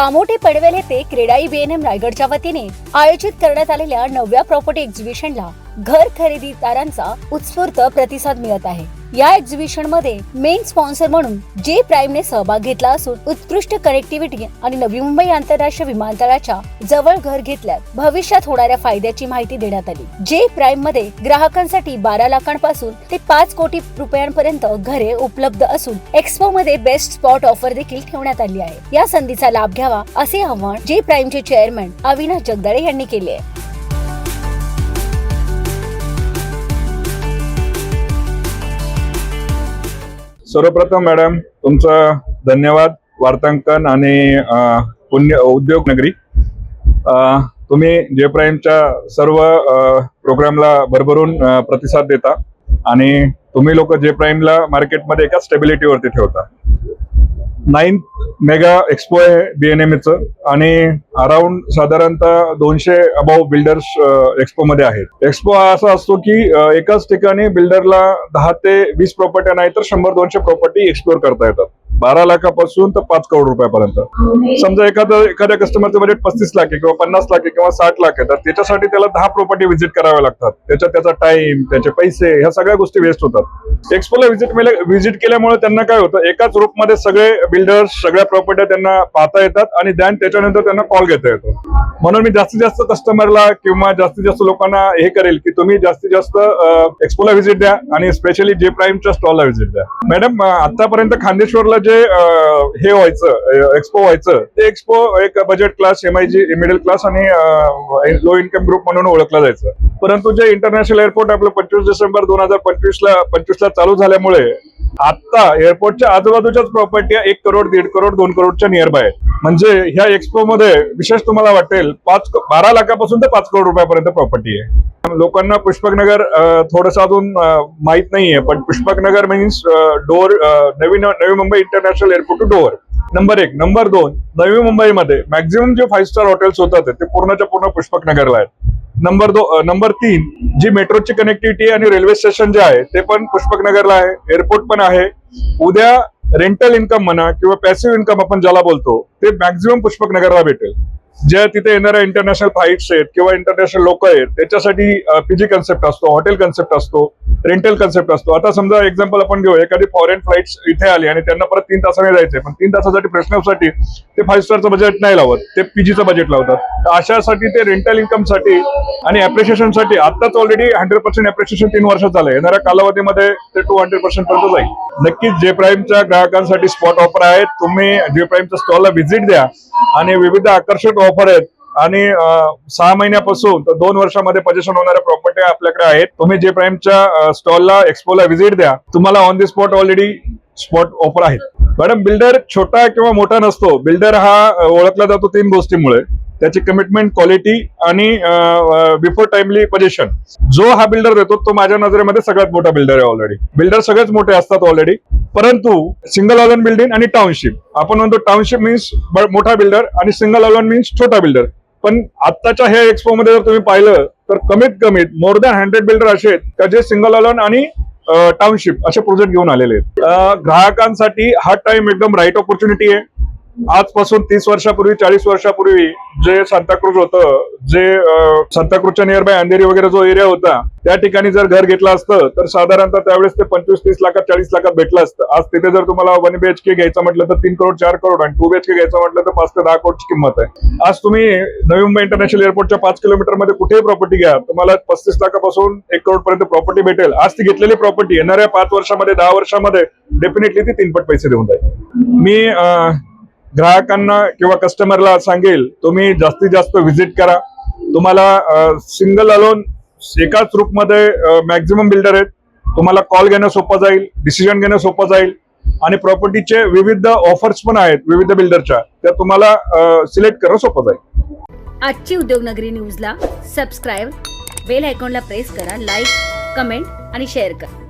कामोठे पडवेल येथे क्रेडाई बीएनएम रायगडच्या वतीने आयोजित करण्यात आलेल्या नवव्या प्रॉपर्टी एक्झिबिशनला घर खरेदीदारांचा उत्स्फूर्त प्रतिसाद मिळत आहे. या एक्झिबिशनमध्ये मेन स्पॉन्सर म्हणून जे प्राईमने सहभाग घेतला असून उत्कृष्ट कनेक्टिव्हिटी आणि नवी मुंबई आंतरराष्ट्रीय विमानतळाच्या जवळ घर घेतल्यास भविष्यात होणाऱ्या फायद्याची माहिती देण्यात आली. जे प्राईममध्ये ग्राहकांसाठी बारा लाखांपासून ते पाच कोटी रुपयांपर्यंत घरे उपलब्ध असून एक्सपो मध्ये बेस्ट स्पॉट ऑफर देखील ठेवण्यात आली आहे. या संधीचा लाभ घ्यावा असे आवाहन जे प्राईमचे चेअरमन अविनाश जगदाळे यांनी केले आहे. सर्वप्रथम मॅडम तुमचं धन्यवाद वार्तांकन आणि पुण्य उद्योग नगरी. तुम्ही जयप्राईमच्या सर्व प्रोग्रामला भरभरून प्रतिसाद देता आणि तुम्ही लोक जे प्राईमला मार्केटमध्ये एका स्टेबिलिटीवरती ठेवता. नाईन्थ मेगा एक्सपो आहे बीएनएमचं आणि अराउंड साधारणतः दोनशे अबाव बिल्डर्स एक्सपो मध्ये आहेत. एक्सपो हा असा असतो की एकाच ठिकाणी बिल्डरला दहा ते वीस प्रॉपर्टी नाही तर शंभर दोनशे प्रॉपर्टी एक्सप्लोर करता येतात. बारा लाखापासून तर पाच करोड रुपयापर्यंत. समजा एखादं एखाद्या कस्टमरचं बजेट पस्तीस लाख आहे किंवा पन्नास लाख आहे किंवा साठ लाख आहे तर त्याच्यासाठी त्याला दहा प्रॉपर्टी व्हिजिट कराव्या लागतात. त्याच्या त्याचा टाइम त्याचे पैसे ह्या सगळ्या गोष्टी वेस्ट होतात. एक्सपोला व्हिजिट व्हिजिट केल्यामुळे त्यांना काय होतं एकाच मध्ये सगळे बिल्डर्स सगळ्या प्रॉपर्ट्या त्यांना पाहता येतात आणि देन त्याच्यानंतर त्यांना कॉल घेता येतो. म्हणून मी जास्तीत जास्त कस्टमरला किंवा जास्तीत जास्त लोकांना हे करेल की तुम्ही जास्तीत जास्त एक्सपोला व्हिजिट द्या आणि स्पेशली जे प्राईमच्या स्टॉलला व्हिजिट द्या. मॅडम आतापर्यंत खांदेश्वरला जे म्हणजे, जे हे व्हायचं एक्सपो व्हायचं. ते एक्सपो एक budget class M middle class आणि लो इन्कम ग्रुप म्हणून ओळखलं जायचं. परंतु जे इंटरनॅशनल एअरपोर्ट आपलं पंचवीस डिसेंबर दोन हजार पंचवीस ला पंचवीस ला चालू झाल्यामुळे आता एअरपोर्टच्या आजूबाजूच्याच प्रॉपर्टी एक करोड दीड करोड दोन करोडच्या नियर बाय म्हणजे ह्या एक्सपो मध्ये विशेष तुम्हाला वाटेल पाच बारा लाखापासून ते पाच करोड रुपयापर्यंत प्रॉपर्टी आहे. लोकांना पुष्पकनगर थोडस अजून माहीत नाहीये पण पुष्पकनगर means door Navi Navi Mumbai international airport to door number एक. नंबर दोन नवी मुंबईमध्ये मॅक्झिमम जे फाईव्ह स्टार हॉटेल्स होतात ते पूर्णच्या पूर्ण पुष्पकनगरला आहेत. नंबर दो नंबर तीन जी मेट्रोची कनेक्टिव्हिटी आणि रेल्वे स्टेशन जे आहे ते पण पुष्पकनगरला आहे एअरपोर्ट पण आहे. उद्या रेंटल इन्कम म्हणा किंवा पॅसिव्ह इन्कम आपण ज्याला बोलतो ते मॅक्झिमम पुष्पकनगरला भेटेल. ज्या तिथे येणाऱ्या इंटरनॅशनल फ्लाईट्स आहेत किंवा इंटरनॅशनल लोक आहेत त्याच्यासाठी पीजी कन्सेप्ट असतो हॉटेल कन्सेप्ट असतो रेंटल कन्सेप्ट असतो. आता समजा एक्झाम्पल आपण घेऊ एखादी फॉरेन फ्लाईट्स इथे आली आणि त्यांना परत तीन तासाने जायचंय पण तीन तासासाठी प्रश्नासाठी ते फाईव्ह स्टारचं बजेट नाही लावत ते पीजीचं बजेट लावतात. तर अशासाठी ते रेंटल इन्कमसाठी आणि अप्रिशिएशनसाठी आताच ऑलरेडी हंड्रेड पर्सेंट अप्रिशिएशन तीन वर्ष झालं येणाऱ्या कालावधीमध्ये ते टू हंड्रेड पर्सेंट पर्यंत जाईल. नक्कीच जे प्राईमच्या ग्राहकांसाठी स्पॉट ऑफर आहेत. तुम्ही जे प्राईमच्या स्टॉलला व्हिजिट द्या. आणि विविध आकर्षक ऑफर आहेत. आणि सहा महिन्यापासून तर दोन वर्षामध्ये पजेशन होणाऱ्या प्रॉपर्टी आपल्याकडे आहेत. तुम्ही जे प्राईमच्या स्टॉलला एक्सपोला व्हिजिट द्या. तुम्हाला on the spot already spot offer आहेत. मॅडम बिल्डर छोटा किंवा मोठा नसतो. बिल्डर हा ओळखला जातो तीन गोष्टीमुळे. त्याची कमिटमेंट क्वालिटी आणि बिफोर टाइमली पोझिशन जो हा बिल्डर देतो तो माझ्या नजरेमध्ये सगळ्यात मोठा बिल्डर आहे ऑलरेडी बिल्डर सगळेच मोठे असतात ऑलरेडी परंतु सिंगल ऑलन बिल्डिंग आणि टाउनशिप आपण म्हणतो टाउनशिप मीन्स मोठा बिल्डर आणि सिंगल ऑलन मीन्स छोटा बिल्डर पण आत्ताच्या ह्या एक्सपो मध्ये जर तुम्ही पाहिलं तर कमीत कमीत मोर दॅन हंड्रेड बिल्डर असे आहेत का जे सिंगल ऑलन आणि टाउनशिप असे प्रोजेक्ट घेऊन आलेले आहेत. ग्राहकांसाठी हा टाइम एकदम राईट ऑपॉर्च्युनिटी आहे. आजपासून तीस वर्षापूर्वी चाळीस वर्षापूर्वी जे सांताक्रूज होतं जे सांताक्रूजच्या नियर बाय अंधेरी वगैरे जो एरिया होता त्या ठिकाणी जर घर घेतलं असतं तर साधारणतः त्यावेळेस ते पंचवीस तीस लाखात चाळीस लाखात भेटलं असतं. आज तिथे जर तुम्हाला वन बीएचके घ्यायचं म्हटलं तर तीन करोड चार करोड आणि टू बीएचके घ्यायचं म्हटलं तर पाच ते दहा करोडची किंमत आहे. आज तुम्ही नवी मुंबई इंटरनॅशनल एअरपोर्टच्या पाच किलोमीटरमध्ये कुठेही प्रॉपर्टी घ्या तुम्हाला पस्तीस लाखापासून एक करोड पर्यंत प्रॉपर्टी भेटेल. आज ती घेतलेली प्रॉपर्टी येणाऱ्या पाच वर्षामध्ये दहा वर्षामध्ये डेफिनेटली ती तीनपट पैसे देऊन जाईल. मी ग्राहकांना किंवा कस्टमरला सांगेल तुम्ही जास्तीत जास्त व्हिजिट करा. तुम्हाला सिंगल अलोन एकाच रूपमध्ये मॅक्झिमम बिल्डर आहेत. तुम्हाला कॉल घेणं सोपं जाईल डिसिजन घेणं सोपं जाईल. आणि प्रॉपर्टीचे विविध ऑफर्स पण आहेत विविध बिल्डरच्या त्या तुम्हाला सिलेक्ट करणं सोपं जाईल. आजची उद्योगनगरी न्यूजला सबस्क्राईब बेल आयकॉनला प्रेस करा लाईक कमेंट आणि शेअर करा.